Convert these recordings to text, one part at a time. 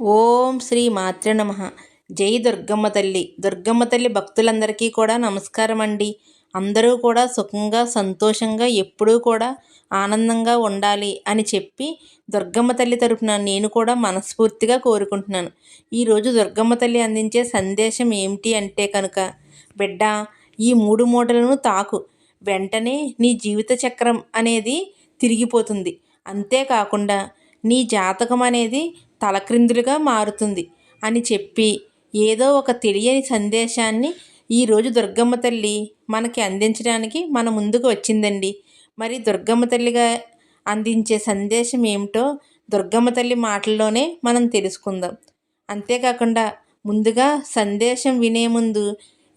ఓం శ్రీ మాతృ నమ. జై దుర్గమ్మ తల్లి. దుర్గమ్మ తల్లి భక్తులందరికీ కూడా నమస్కారం అండి. అందరూ కూడా సుఖంగా సంతోషంగా ఎప్పుడూ కూడా ఆనందంగా ఉండాలి అని చెప్పి దుర్గమ్మ తల్లి తరపున నేను కూడా మనస్ఫూర్తిగా కోరుకుంటున్నాను. ఈరోజు దుర్గమ్మ తల్లి అందించే సందేశం ఏమిటి అంటే కనుక బిడ్డ ఈ మూడు మూటలను తాకు. వెంటనే నీ జీవిత చక్రం అనేది తిరిగిపోతుంది. అంతేకాకుండా నీ జాతకం అనేది తలక్రిందులుగా మారుతుంది అని చెప్పి ఏదో ఒక తెలియని సందేశాన్ని ఈరోజు దుర్గమ్మ తల్లి మనకి అందించడానికి మన ముందుకు వచ్చిందండి. మరి దుర్గమ్మ తల్లిగా అందించే సందేశం ఏమిటో దుర్గమ్మ తల్లి మాటల్లోనే మనం తెలుసుకుందాం. అంతేకాకుండా ముందుగా సందేశం వినే ముందు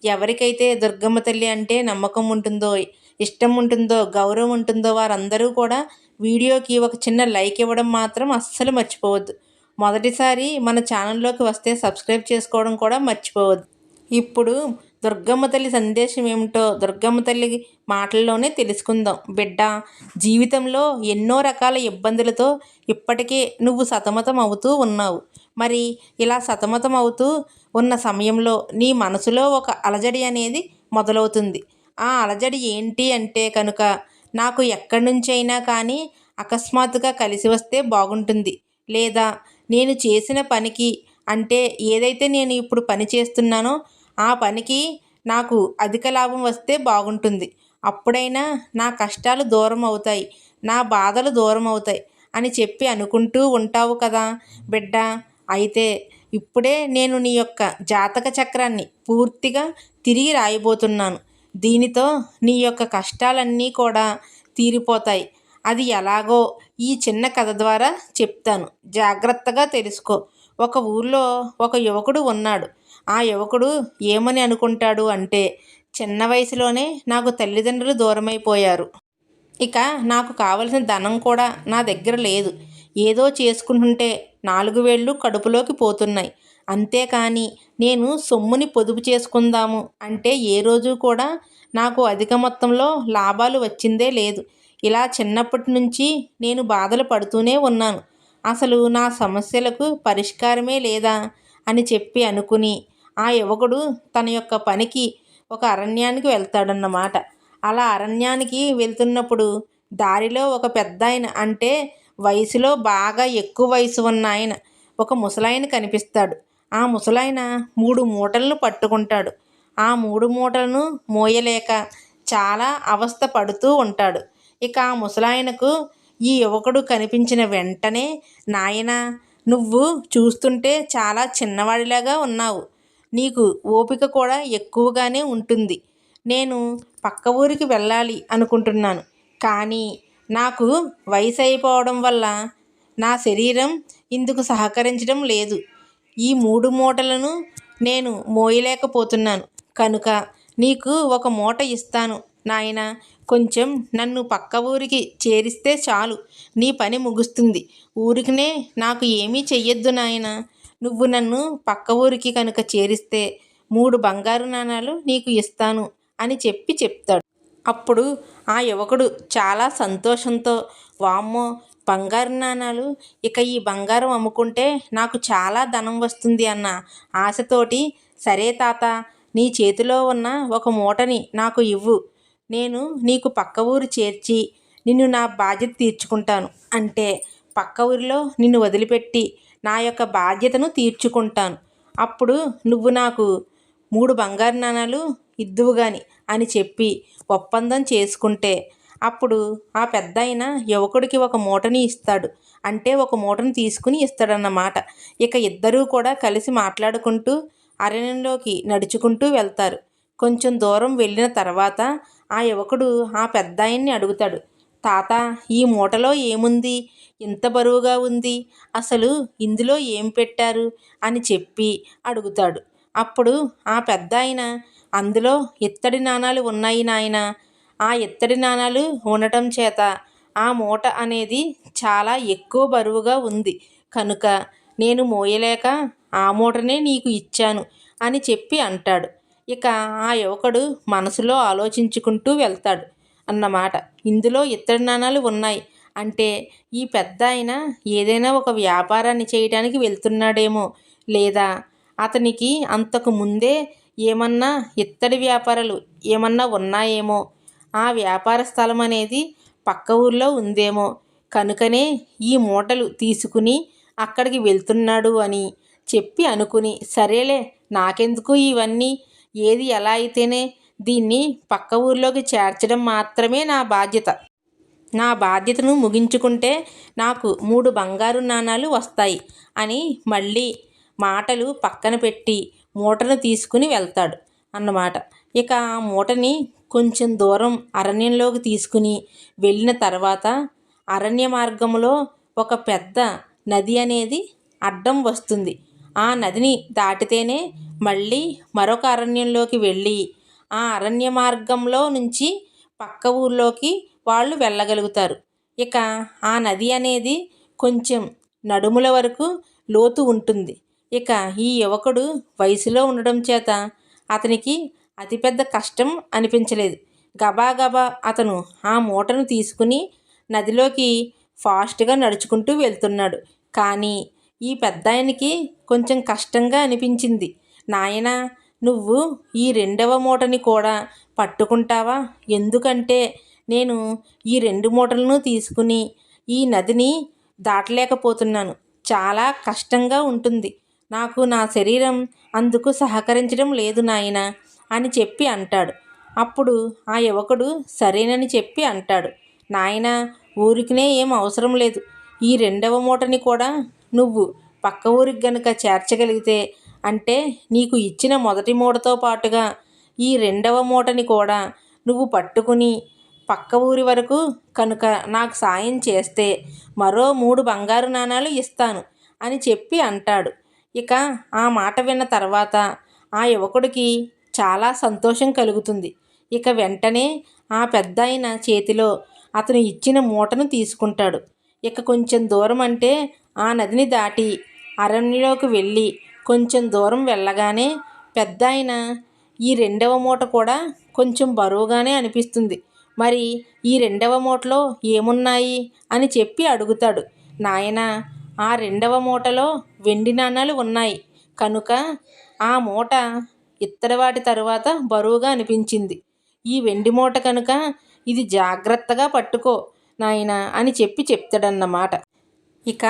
ఎవరికైతే దుర్గమ్మ తల్లి అంటే నమ్మకం ఉంటుందో ఇష్టం ఉంటుందో గౌరవం ఉంటుందో వారందరూ కూడా వీడియోకి ఒక చిన్న లైక్ ఇవ్వడం మాత్రం అస్సలు మర్చిపోవద్దు. మొదటిసారి మన ఛానల్లోకి వస్తే సబ్స్క్రైబ్ చేసుకోవడం కూడా మర్చిపోవద్దు. ఇప్పుడు దుర్గమ్మ తల్లి సందేశం ఏమిటో దుర్గమ్మ తల్లి మాటల్లోనే తెలుసుకుందాం. బిడ్డ జీవితంలో ఎన్నో రకాల ఇబ్బందులతో ఇప్పటికే నువ్వు సతమతం అవుతూ ఉన్నావు. మరి ఇలా సతమతం అవుతూ ఉన్న సమయంలో నీ మనసులో ఒక అలజడి అనేది మొదలవుతుంది. ఆ అలజడి ఏంటి అంటే కనుక నాకు ఎక్కడి నుంచైనా కానీ అకస్మాత్తుగా కలిసి వస్తే బాగుంటుంది. లేదా నేను చేసిన పనికి అంటే ఏదైతే నేను ఇప్పుడు పని చేస్తున్నానో ఆ పనికి నాకు అధిక లాభం వస్తే బాగుంటుంది. అప్పుడైనా నా కష్టాలు దూరం అవుతాయి. నా బాధలు దూరం అవుతాయి అని చెప్పి అనుకుంటూ ఉంటావు కదా బిడ్డ. అయితే ఇప్పుడే నేను నీ యొక్క జాతక చక్రాన్ని పూర్తిగా తిరిగి రాయబోతున్నాను. దీనితో నీ యొక్క కష్టాలన్నీ కూడా తీరిపోతాయి. అది ఎలాగో ఈ చిన్న కథ ద్వారా చెప్తాను. జాగ్రత్తగా తెలుసుకో. ఒక ఊళ్ళో ఒక యువకుడు ఉన్నాడు. ఆ యువకుడు ఏమని అనుకుంటాడు అంటే చిన్న వయసులోనే నాకు తల్లిదండ్రులు దూరమైపోయారు. ఇక నాకు కావలసిన ధనం కూడా నా దగ్గర లేదు. ఏదో చేసుకుంటుంటే నాలుగు వేళ్ళు కడుపులోకి పోతున్నాయి. అంతేకాని నేను సొమ్ముని పొదుపు చేసుకుందాము అంటే ఏ రోజు కూడా నాకు అధిక మొత్తంలో లాభాలు వచ్చిందే లేదు. ఇలా చిన్నప్పటి నుంచి నేను బాధలు పడుతూనే ఉన్నాను. అసలు నా సమస్యలకు పరిష్కారమే లేదా? అని చెప్పి అనుకుని ఆ యువకుడు తన యొక్క పనికి ఒక అరణ్యానికి వెళ్తాడన్నమాట. అలా అరణ్యానికి వెళ్తున్నప్పుడు దారిలో ఒక పెద్ద ఆయన అంటే వయసులో బాగా ఎక్కువ వయసు ఉన్న ఆయన ఒక ముసలాయన కనిపిస్తాడు. ఆ ముసలాయన మూడు మూటలను పట్టుకుంటాడు. ఆ మూడు మూటలను మోయలేక చాలా అవస్థ పడుతూ ఉంటాడు. ఇక ఆ ముసలాయనకు ఈ యువకుడు కనిపించిన వెంటనే నాయనా నువ్వు చూస్తుంటే చాలా చిన్నవాడిలాగా ఉన్నావు. నీకు ఓపిక కూడా ఎక్కువగానే ఉంటుంది. నేను పక్క ఊరికి వెళ్ళాలి అనుకుంటున్నాను. కానీ నాకు వయసు అయిపోవడం వల్ల నా శరీరం ఇందుకు సహకరించడం లేదు. ఈ మూడు మూటలను నేను మోయలేకపోతున్నాను. కనుక నీకు ఒక మూట ఇస్తాను నాయన. కొంచెం నన్ను పక్క ఊరికి చేరిస్తే చాలు. నీ పని ముగుస్తుంది. ఊరికినే నాకు ఏమీ చెయ్యొద్దు నాయన. నువ్వు నన్ను పక్క ఊరికి కనుక చేరిస్తే మూడు బంగారు నాణాలు నీకు ఇస్తాను అని చెప్పి చెప్తాడు. అప్పుడు ఆ యువకుడు చాలా సంతోషంతో వామ్మో బంగారు నాణాలు. ఇక ఈ బంగారం అమ్ముకుంటే నాకు చాలా ధనం వస్తుంది అన్న ఆశతోటి సరే తాత నీ చేతిలో ఉన్న ఒక మూటని నాకు ఇవ్వు. నేను నీకు పక్క ఊరు చేర్చి నిన్ను నా బాధ్యత తీర్చుకుంటాను. అంటే పక్క ఊరిలో నిన్ను వదిలిపెట్టి నా యొక్క బాధ్యతను తీర్చుకుంటాను. అప్పుడు నువ్వు నాకు మూడు బంగారు నాణాలు ఇద్దువు గాని అని చెప్పి ఒప్పందం చేసుకుంటే అప్పుడు ఆ పెద్ద ఆయన యువకుడికి ఒక మూటని ఇస్తాడు. అంటే ఒక మూటను తీసుకుని ఇస్తాడన్నమాట. ఇక ఇద్దరూ కూడా కలిసి మాట్లాడుకుంటూ అరణ్యంలోకి నడుచుకుంటూ వెళ్తారు. కొంచెం దూరం వెళ్ళిన తర్వాత ఆ యువకుడు ఆ పెద్దాయన్ని అడుగుతాడు తాత ఈ మూటలో ఏముంది? ఇంత బరువుగా ఉంది. అసలు ఇందులో ఏం పెట్టారు? అని చెప్పి అడుగుతాడు. అప్పుడు ఆ పెద్ద ఆయన అందులో ఇత్తడి నాణాలు ఉన్నాయి నాయన. ఆ ఇత్తడి నాణాలు ఉండటం చేత ఆ మూట అనేది చాలా ఎక్కువ బరువుగా ఉంది. కనుక నేను మోయలేక ఆ మూటనే నీకు ఇచ్చాను అని చెప్పి అంటాడు. ఇక ఆ యువకుడు మనసులో ఆలోచించుకుంటూ వెళ్తాడు అన్నమాట. ఇందులో ఇత్తడి నాణాలు ఉన్నాయి అంటే ఈ పెద్ద ఆయన ఏదైనా ఒక వ్యాపారాన్ని చేయడానికి వెళ్తున్నాడేమో లేదా అతనికి అంతకు ముందే ఏమన్నా ఇత్తడి వ్యాపారాలు ఏమన్నా ఉన్నాయేమో? ఆ వ్యాపార స్థలం అనేది పక్క ఊర్లో ఉందేమో? కనుకనే ఈ మూటలు తీసుకుని అక్కడికి వెళ్తున్నాడు అని చెప్పి అనుకుని సరేలే నాకెందుకు ఇవన్నీ? ఏది ఎలా అయితేనే దీన్ని పక్క ఊర్లోకి చేర్చడం మాత్రమే నా బాధ్యత. నా బాధ్యతను ముగించుకుంటే నాకు మూడు బంగారు నాణాలు వస్తాయి అని మళ్ళీ మాటలు పక్కన పెట్టి మూటను తీసుకుని వెళ్తాడు అన్నమాట. ఇక ఆ మూటని కొంచెం దూరం అరణ్యంలోకి తీసుకుని వెళ్ళిన తర్వాత అరణ్య మార్గంలో ఒక పెద్ద నది అనేది అడ్డం వస్తుంది. ఆ నదిని దాటితేనే మళ్ళీ మరొక అరణ్యంలోకి వెళ్ళి ఆ అరణ్య మార్గంలో నుంచి పక్క ఊర్లోకి వాళ్ళు వెళ్ళగలుగుతారు. ఇక ఆ నది అనేది కొంచెం నడుముల వరకు లోతు ఉంటుంది. ఇక ఈ యువకుడు వయసులో ఉండడం చేత అతనికి అతిపెద్ద కష్టం అనిపించలేదు. గబాగబా అతను ఆ మూటను తీసుకుని నదిలోకి ఫాస్ట్గా నడుచుకుంటూ వెళ్తున్నాడు. కానీ ఈ పెద్దాయనికి కొంచెం కష్టంగా అనిపించింది. నాయనా నువ్వు ఈ రెండవ మూటని కూడా పట్టుకుంటావా? ఎందుకంటే నేను ఈ రెండు మూటలను తీసుకుని ఈ నదిని దాటలేకపోతున్నాను. చాలా కష్టంగా ఉంటుంది. నాకు నా శరీరం అందుకు సహకరించడం లేదు నాయనా అని చెప్పి అంటాడు. అప్పుడు ఆ యువకుడు సరేనని చెప్పి అంటాడు. నాయనా ఊరికినే ఏం అవసరం లేదు. ఈ రెండవ మూటని కూడా నువ్వు పక్క ఊరికి గనుక చేర్చగలిగితే అంటే నీకు ఇచ్చిన మొదటి మూటతో పాటుగా ఈ రెండవ మూటని కూడా నువ్వు పట్టుకుని పక్క ఊరి వరకు కనుక నాకు సాయం చేస్తే మరో మూడు బంగారు నాణాలు ఇస్తాను అని చెప్పి అంటాడు. ఇక ఆ మాట విన్న తర్వాత ఆ యువకుడికి చాలా సంతోషం కలుగుతుంది. ఇక వెంటనే ఆ పెద్దాయన చేతిలో అతను ఇచ్చిన మూటను తీసుకుంటాడు. ఇక కొంచెం దూరం అంటే ఆ నదిని దాటి అరణ్యలోకి వెళ్ళి కొంచెం దూరం వెళ్ళగానే పెద్దాయన ఈ రెండవ మూట కూడా కొంచెం బరువుగానే అనిపిస్తుంది. మరి ఈ రెండవ మూటలో ఏమున్నాయి? అని చెప్పి అడుగుతాడు. నాయనా ఆ రెండవ మూటలో వెండి నాణాలు ఉన్నాయి. కనుక ఆ మూట ఇత్తడి వాటి తరువాత బరువుగా అనిపించింది. ఈ వెండి మూట కనుక ఇది జాగ్రత్తగా పట్టుకో నాయనా అని చెప్పి చెప్తాడన్నమాట. ఇక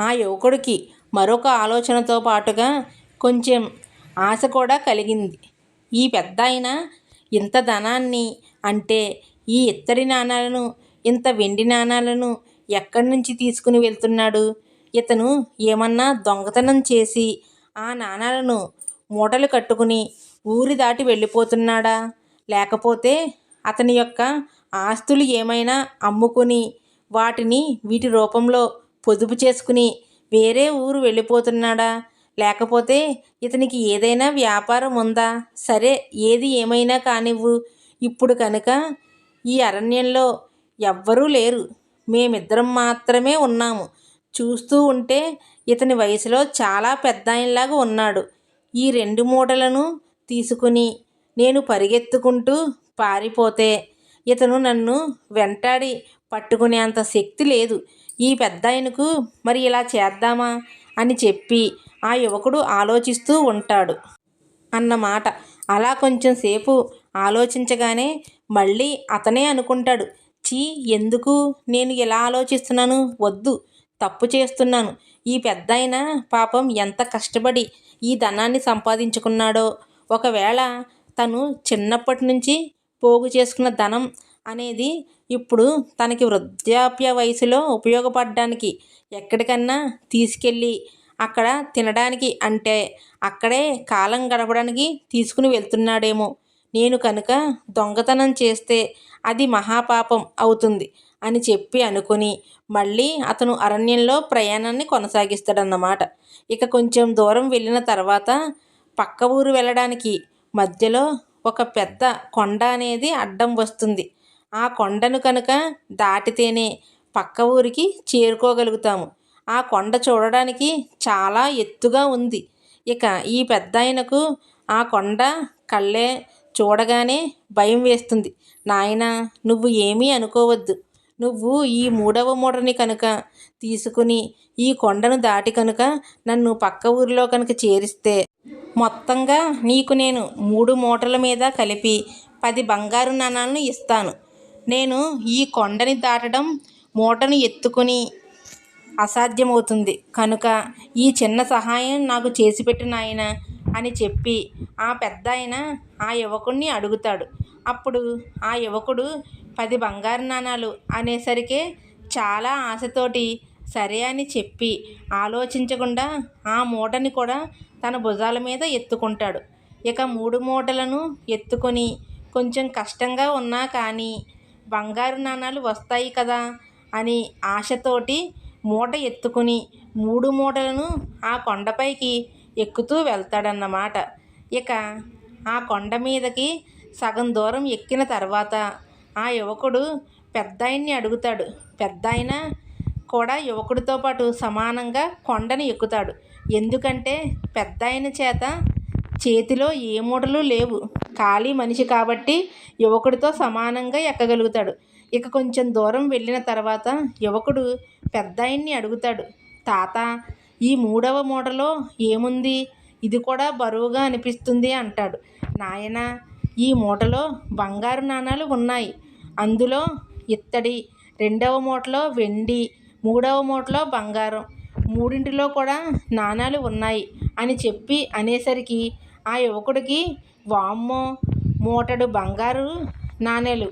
ఆ యువకుడికి మరొక ఆలోచనతో పాటుగా కొంచెం ఆశ కూడా కలిగింది. ఈ పెద్దాయన ఇంత ధనాన్ని అంటే ఈ ఇత్తడి నాణాలను ఇంత వెండి నాణాలను ఎక్కడి నుంచి తీసుకుని వెళ్తున్నాడు? ఇతను ఏమన్నా దొంగతనం చేసి ఆ నాణాలను మూటలు కట్టుకుని ఊరి దాటి వెళ్ళిపోతున్నాడా? లేకపోతే అతని యొక్క ఆస్తులు ఏమైనా అమ్ముకుని వాటిని వీటి రూపంలో పొదుపు చేసుకుని వేరే ఊరు వెళ్ళిపోతున్నాడా? లేకపోతే ఇతనికి ఏదైనా వ్యాపారం ఉందా? సరే ఏది ఏమైనా కానివ్వు. ఇప్పుడు కనుక ఈ అరణ్యంలో ఎవ్వరూ లేరు. మేమిద్దరం మాత్రమే ఉన్నాము. చూస్తూ ఉంటే ఇతని వయసులో చాలా పెద్దాయనలాగా ఉన్నాడు. ఈ రెండు మూటలను తీసుకుని నేను పరిగెత్తుకుంటూ పారిపోతే ఇతను నన్ను వెంటాడి పట్టుకునేంత శక్తి లేదు. ఈ పెద్దాయనకు మరి ఇలా చేద్దామా? అని చెప్పి ఆ యువకుడు ఆలోచిస్తూ ఉంటాడు. అన్నమాట. అలా కొంచెం సేపు ఆలోచించగానే మళ్ళీ అతనే అనుకుంటాడు. చీ ఎందుకు? నేను ఇలా ఆలోచిస్తున్నాను? వద్దు. తప్పు చేస్తున్నాను. ఈ పెద్దాయన పాపం ఎంత కష్టపడి ఈ ధనాన్ని సంపాదించుకున్నాడో. ఒకవేళ తను చిన్నప్పటి నుంచి పోగు చేసుకున్న ధనం అనేది ఇప్పుడు తనకి వృద్ధాప్య వయసులో ఉపయోగపడడానికి ఎక్కడికన్నా తీసుకెళ్ళి అక్కడ తినడానికి అంటే అక్కడే కాలం గడపడానికి తీసుకుని వెళ్తున్నాడేమో. నేను కనుక దొంగతనం చేస్తే అది మహాపాపం అవుతుంది అని చెప్పి అనుకుని మళ్ళీ అతను అరణ్యంలో ప్రయాణాన్ని కొనసాగిస్తాడన్నమాట. ఇక కొంచెం దూరం వెళ్ళిన తర్వాత పక్క ఊరు వెళ్ళడానికి మధ్యలో ఒక పెద్ద కొండ అనేది అడ్డం వస్తుంది. ఆ కొండను కనుక దాటితేనే పక్క ఊరికి చేరుకోగలుగుతాము. ఆ కొండ చూడడానికి చాలా ఎత్తుగా ఉంది. ఇక ఈ పెద్దాయనకు ఆ కొండ కళ్ళే చూడగానే భయం వేస్తుంది. నాయనా నువ్వు ఏమీ అనుకోవద్దు. నువ్వు ఈ మూడవ మూటని కనుక తీసుకుని ఈ కొండను దాటి కనుక నన్ను పక్క ఊరిలో కనుక చేరిస్తే మొత్తంగా నీకు నేను మూడు మూటల మీద కలిపి పది బంగారు నాణాలను ఇస్తాను. నేను ఈ కొండని దాటడం మూటను ఎత్తుకుని అసాధ్యమవుతుంది. కనుక ఈ చిన్న సహాయం నాకు చేసిపెట్టు నాయనా అని చెప్పి ఆ పెద్దాయన ఆ యువకుడిని అడుగుతాడు. అప్పుడు ఆ యువకుడు పది బంగారు నాణాలు అనేసరికే చాలా ఆశతోటి సరే అని చెప్పి ఆలోచించకుండా ఆ మూటని కూడా తన భుజాల మీద ఎత్తుకుంటాడు. ఇక మూడు మూటలను ఎత్తుకొని కొంచెం కష్టంగా ఉన్నా కానీ బంగారు నాణాలు వస్తాయి కదా అని ఆశతోటి మూట ఎత్తుకుని మూడు మూటలను ఆ కొండపైకి ఎక్కుతూ వెళ్తాడన్నమాట. ఇక ఆ కొండ మీదకి సగం దూరం ఎక్కిన తర్వాత ఆ యువకుడు పెద్దాయన్ని అడుగుతాడు. పెద్దాయన కూడా యువకుడితో పాటు సమానంగా కొండను ఎక్కుతాడు. ఎందుకంటే పెద్దాయన చేత చేతిలో ఏ మూటలు లేవు. ఖాళీ మనిషి కాబట్టి యువకుడితో సమానంగా ఎక్కగలుగుతాడు. ఇక కొంచెం దూరం వెళ్ళిన తర్వాత యువకుడు పెద్దాయన్ని అడుగుతాడు. తాత ఈ మూడవ మూటలో ఏముంది? ఇది కూడా బరువుగా అనిపిస్తుంది అంటాడు. నాయన ఈ మూటలో బంగారు నాణాలు ఉన్నాయి. అందులో ఇత్తడి రెండవ మూటలో వెండి మూడవ మూటలో బంగారం మూడింటిలో కూడా నాణాలు ఉన్నాయి అని చెప్పి అనేసరికి ఆ యువకుడికి వామ్మో మూటడు బంగారు నాణేలు.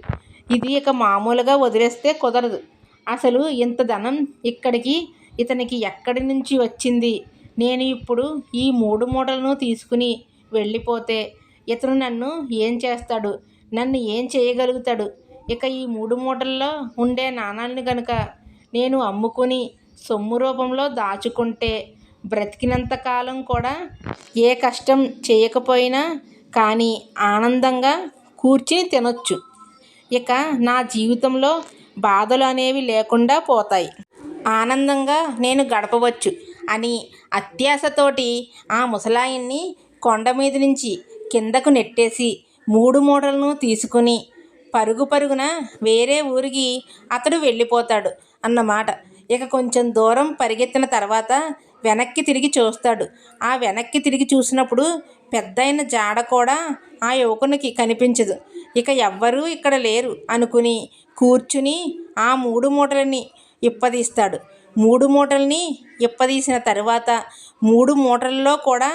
ఇది ఇక మామూలుగా వదిలేస్తే కుదరదు. అసలు ఇంత ధనం ఇక్కడికి ఇతనికి ఎక్కడి నుంచి వచ్చింది? నేను ఇప్పుడు ఈ మూడు మూటలను తీసుకుని వెళ్ళిపోతే ఇతను నన్ను ఏం చేస్తాడు? నన్ను ఏం చేయగలుగుతాడు? ఇక ఈ మూడు మూటల్లో ఉండే నాణాలను కనుక నేను అమ్ముకుని సొమ్ము రూపంలో దాచుకుంటే బ్రతికినంత కాలం కూడా ఏ కష్టం చేయకపోయినా కానీ ఆనందంగా కూర్చుని తినొచ్చు. ఇక నా జీవితంలో బాధలు అనేవి లేకుండా పోతాయి. ఆనందంగా నేను గడపవచ్చు అని అత్యాశతోటి ఆ ముసలాయన్ని కొండ మీద నుంచి కిందకు నెట్టేసి మూడు మూడలను తీసుకుని పరుగు పరుగున వేరే ఊరికి అతడు వెళ్ళిపోతాడు అన్నమాట. ఇక కొంచెం దూరం పరిగెత్తిన తర్వాత వెనక్కి తిరిగి చూస్తాడు. ఆ వెనక్కి తిరిగి చూసినప్పుడు పెద్దయిన జాడ కూడా ఆ యువకునికి కనిపించదు. ఇక ఎవ్వరూ ఇక్కడ లేరు అనుకుని కూర్చుని ఆ మూడు మూటలని ఇప్పదీస్తాడు. మూడు మూటల్ని ఇప్పదీసిన తర్వాత మూడు మూటల్లో కూడా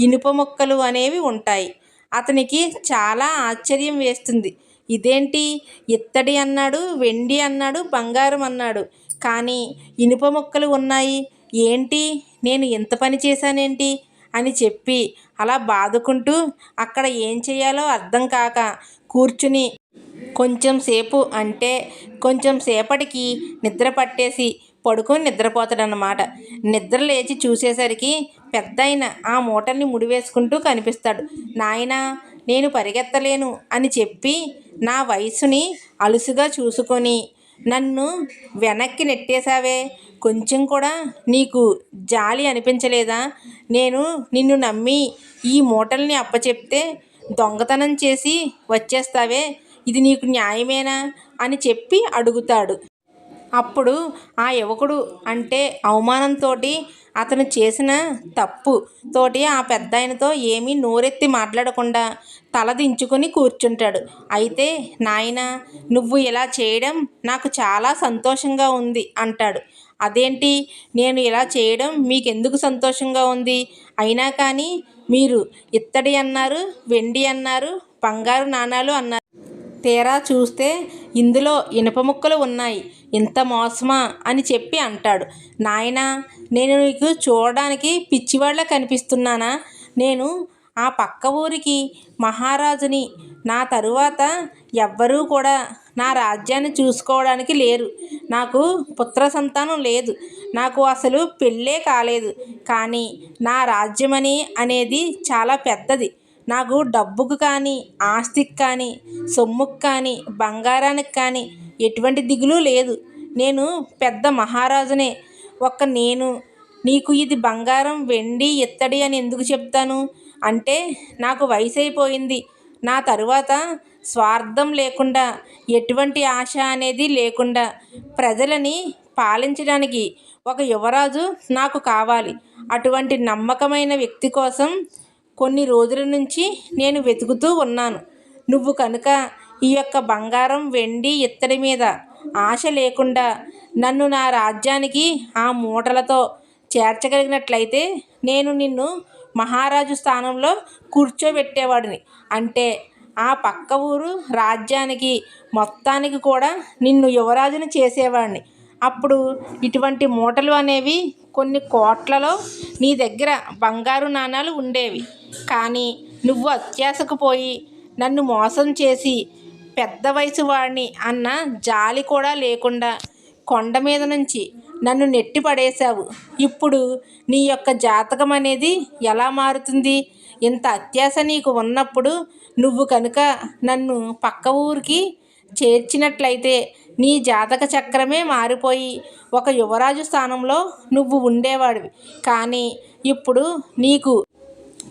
ఇనుప ముక్కలు అనేవి ఉంటాయి. అతనికి చాలా ఆశ్చర్యం వేస్తుంది. ఇదేంటి? ఇత్తడి అన్నాడు వెండి అన్నాడు బంగారం అన్నాడు. కానీ ఇనుప ముక్కలు ఉన్నాయి. ఏంటి? నేను ఇంత పని చేశానేంటి? అని చెప్పి అలా బాదుకుంటూ అక్కడ ఏం చేయాలో అర్థం కాక కూర్చుని కొంచెం సేపు అంటే కొంచెం సేపటికి నిద్ర పట్టేసి పడుకొని నిద్రపోతాడనమాట నిద్ర లేచి చూసేసరికి పెద్దయిన ఆ మూటల్ని ముడివేసుకుంటూ కనిపిస్తాడు. నాయనా నేను పరిగెత్తలేను అని చెప్పి నా వయసుని అలుసుగా చూసుకొని నన్ను వెనక్కి నెట్టేశావే. కొంచెం కూడా నీకు జాలి అనిపించలేదా? నేను నిన్ను నమ్మి ఈ మూటల్ని అప్పచెప్తే దొంగతనం చేసి వచ్చేస్తావే. ఇది నీకు న్యాయమేనా? అని చెప్పి అడుగుతాడు. అప్పుడు ఆ యువకుడు అంటే అవమానంతో అతను చేసిన తప్పు తోటి ఆ పెద్దాయనతో ఏమీ నోరెత్తి మాట్లాడకుండా తల దించుకొని కూర్చుంటాడు. అయితే నాయన నువ్వు ఇలా చేయడం నాకు చాలా సంతోషంగా ఉంది అంటాడు. అదేంటి? నేను ఇలా చేయడం మీకు ఎందుకు సంతోషంగా ఉంది? అయినా కానీ మీరు ఇత్తడి అన్నారు వెండి అన్నారు బంగారు నాణాలు అన్నారు. తీరా చూస్తే ఇందులో ఇనుప ముక్కలు ఉన్నాయి. ఇంత మోసమా? అని చెప్పి అంటాడు. నాయనా నేను నీకు చూడడానికి పిచ్చివాళ్ళ కనిపిస్తున్నానా? నేను ఆ పక్క ఊరికి మహారాజుని నా తరువాత ఎవ్వరూ కూడా నా రాజ్యాన్ని చూసుకోవడానికి లేరు. నాకు పుత్ర సంతానం లేదు. నాకు అసలు పెళ్ళే కాలేదు. కానీ నా రాజ్యమని అనేది చాలా పెద్దది. నాకు డబ్బుకు కానీ ఆస్తికి కానీ సొమ్ముకు కానీ బంగారానికి కానీ ఎటువంటి దిగులు లేదు. నేను పెద్ద మహారాజునే. ఒక్క నేను. నీకు ఇది బంగారం వెండి ఇత్తడి అని ఎందుకు చెప్తాను? అంటే నాకు వయసు అయిపోయింది నా తరువాత స్వార్థం లేకుండా ఎటువంటి ఆశ అనేది లేకుండా ప్రజలని పాలించడానికి ఒక యువరాజు నాకు కావాలి. అటువంటి నమ్మకమైన వ్యక్తి కోసం కొన్ని రోజుల నుంచి నేను వెతుకుతూ ఉన్నాను. నువ్వు కనుక ఈ యొక్క బంగారం వెండి ఇత్తడి మీద ఆశ లేకుండా నన్ను నా రాజ్యానికి ఆ మూటలతో చేర్చగలిగినట్లయితే నేను నిన్ను మహారాజు స్థానంలో కూర్చోబెట్టేవాడిని. అంటే ఆ పక్క ఊరు రాజ్యానికి మొత్తానికి కూడా నిన్ను యువరాజుని చేసేవాడిని. అప్పుడు ఇటువంటి మూటలు అనేవి కొన్ని కోట్లలో నీ దగ్గర బంగారు నాణాలు ఉండేవి. కానీ నువ్వు అత్యాశకు పోయి నన్ను మోసం చేసి పెద్ద వయసు వాడిని అన్న జాలి కూడా లేకుండా కొండ మీద నుంచి నన్ను నెట్టి పడేశావు. ఇప్పుడు నీ యొక్క జాతకం అనేది ఎలా మారుతుంది? ఇంత అత్యాశ నీకు ఉన్నప్పుడు నువ్వు కనుక నన్ను పక్క ఊరికి చేర్చినట్లయితే నీ జాతక చక్రమే మారిపోయి ఒక యువరాజు స్థానంలో నువ్వు ఉండేవాడివి. కానీ ఇప్పుడు నీకు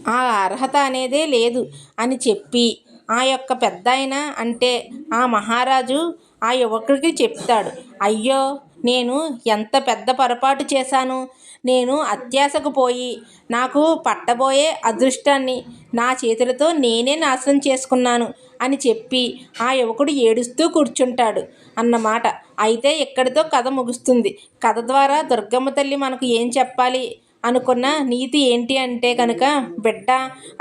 ఆ అర్హత అనేదే లేదు అని చెప్పి ఆ యొక్క పెద్దాయన అంటే ఆ మహారాజు ఆ యువకుడికి చెప్తాడు. అయ్యో నేను ఎంత పెద్ద పొరపాటు చేశాను? నేను అత్యాశకు పోయి నాకు పట్టబోయే అదృష్టాన్ని నా చేతులతో నేనే నాశనం చేసుకున్నాను అని చెప్పి ఆ యువకుడు ఏడుస్తూ కూర్చుంటాడు అన్నమాట. అయితే ఇక్కడితో కథ ముగుస్తుంది. కథ ద్వారా దుర్గమ్మ తల్లి మనకు ఏం చెప్పాలి? అనుకున్న నీతి ఏంటి అంటే కనుక బిడ్డ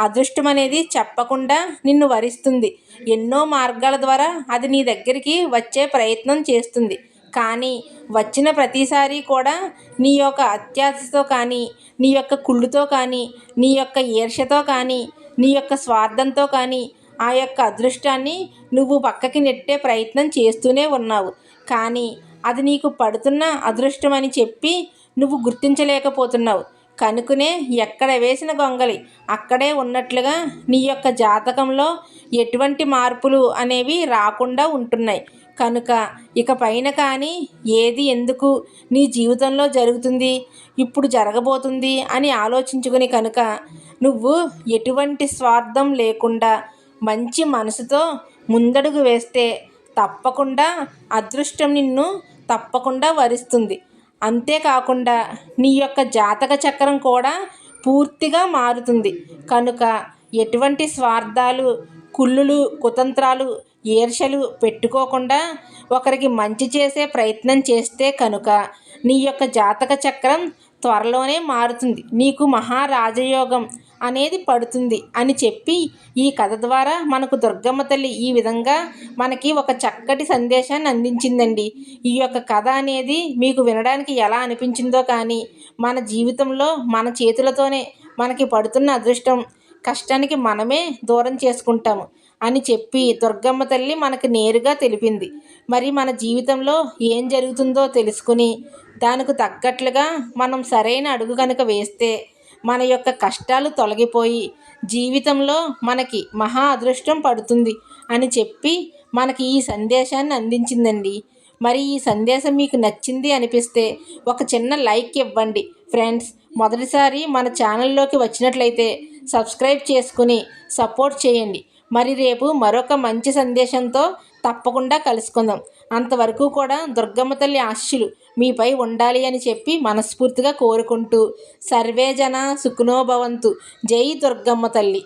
అదృష్టం అనేది చెప్పకుండా నిన్ను వరిస్తుంది. ఎన్నో మార్గాల ద్వారా అది నీ దగ్గరికి వచ్చే ప్రయత్నం చేస్తుంది. కానీ వచ్చిన ప్రతిసారి కూడా నీ యొక్క అత్యాశతో కానీ నీ యొక్క కుళ్ళుతో కానీ నీ యొక్క ఈర్ష్యతో కానీ నీ యొక్క స్వార్థంతో కానీ ఆ యొక్క అదృష్టాన్ని నువ్వు పక్కకి నెట్టే ప్రయత్నం చేస్తూనే ఉన్నావు. కానీ అది నీకు పడుతున్న అదృష్టం అని చెప్పి నువ్వు గుర్తించలేకపోతున్నావు. కనుకనే ఎక్కడ వేసిన గొంగలి అక్కడే ఉన్నట్లుగా నీ యొక్క జాతకంలో ఎటువంటి మార్పులు అనేవి రాకుండా ఉంటున్నాయి. కనుక ఇక పైన కానీ ఏది ఎందుకు నీ జీవితంలో జరుగుతుంది ఇప్పుడు జరగబోతుంది అని ఆలోచించుకుని కనుక నువ్వు ఎటువంటి స్వార్థం లేకుండా మంచి మనసుతో ముందడుగు వేస్తే తప్పకుండా అదృష్టం నిన్ను తప్పకుండా వరిస్తుంది. అంతేకాకుండా నీ యొక్క జాతక చక్రం కూడా పూర్తిగా మారుతుంది. కనుక ఎటువంటి స్వార్థాలు కుళ్ళులు కుతంత్రాలు ఈర్షలు పెట్టుకోకుండా ఒకరికి మంచి చేసే ప్రయత్నం చేస్తే కనుక నీ యొక్క జాతక చక్రం త్వరలోనే మారుతుంది. నీకు మహారాజయోగం అనేది పడుతుంది అని చెప్పి ఈ కథ ద్వారా మనకు దుర్గమ్మ తల్లి ఈ విధంగా మనకి ఒక చక్కటి సందేశాన్ని అందించిందండి. ఈ యొక్క కథ అనేది మీకు వినడానికి ఎలా అనిపించిందో కానీ మన జీవితంలో మన చేతులతోనే మనకి పడుతున్న అదృష్టం కష్టానికి మనమే దూరం చేసుకుంటాము అని చెప్పి దుర్గమ్మ తల్లి మనకు నేరుగా తెలిపింది. మరి మన జీవితంలో ఏం జరుగుతుందో తెలుసుకుని దానికి తగ్గట్లుగా మనం సరైన అడుగు కనుక వేస్తే మన యొక్క కష్టాలు తొలగిపోయి జీవితంలో మనకి మహా అదృష్టం పడుతుంది అని చెప్పి మనకి ఈ సందేశాన్ని అందించిందండి. మరి ఈ సందేశం మీకు నచ్చింది అనిపిస్తే ఒక చిన్న లైక్ ఇవ్వండి. ఫ్రెండ్స్ మొదటిసారి మన ఛానల్లోకి వచ్చినట్లయితే సబ్స్క్రైబ్ చేసుకుని సపోర్ట్ చేయండి. మరి రేపు మరొక మంచి సందేశంతో తప్పకుండా కలుసుకుందాం. అంతవరకు కూడా దుర్గమ్మ తల్లి ఆశీస్సులు మీపై ఉండాలి అని చెప్పి మనస్ఫూర్తిగా కోరుకుంటూ సర్వేజన సుఖనోభవంతు జై దుర్గమ్మ తల్లి.